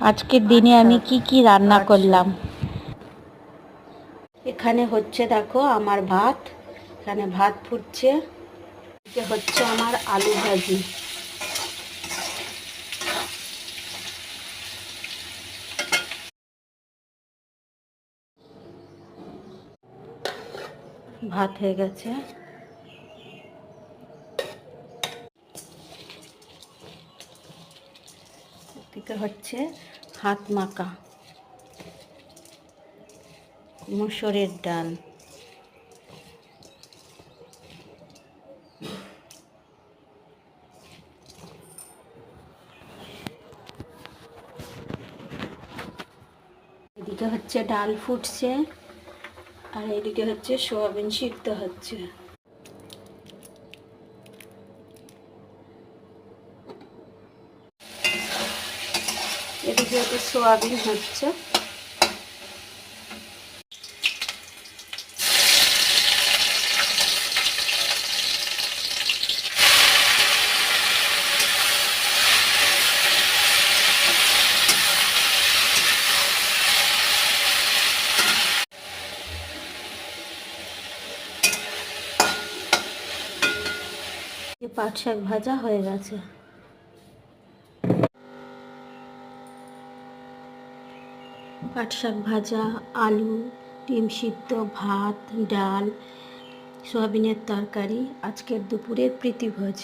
আজকের দিনে আমি কি কি রান্না আচ্ছা। করলাম? এখানে হচ্ছে দেখো আমার ভাত এখানে ভাত ফুটছে হচ্ছে আমার আলু ভাজি। ভাত হয়ে গেছে। এদিকে হচ্ছে হাত মাকা মুসুরের ডাল। এদিকে হচ্ছে ডাল ফুটছে, আর এদিকে হচ্ছে সোয়াবিন সিদ্ধ হচ্ছে। এদিকে হচ্ছে সোয়াবিন হচ্ছে। পাট শাক ভাজা হয়ে গেছে। পাট শাক ভাজা আলু ডিম সিদ্ধ ভাত ডাল সয়াবিনের তরকারি আজকের দুপুরের প্রীতিভোজ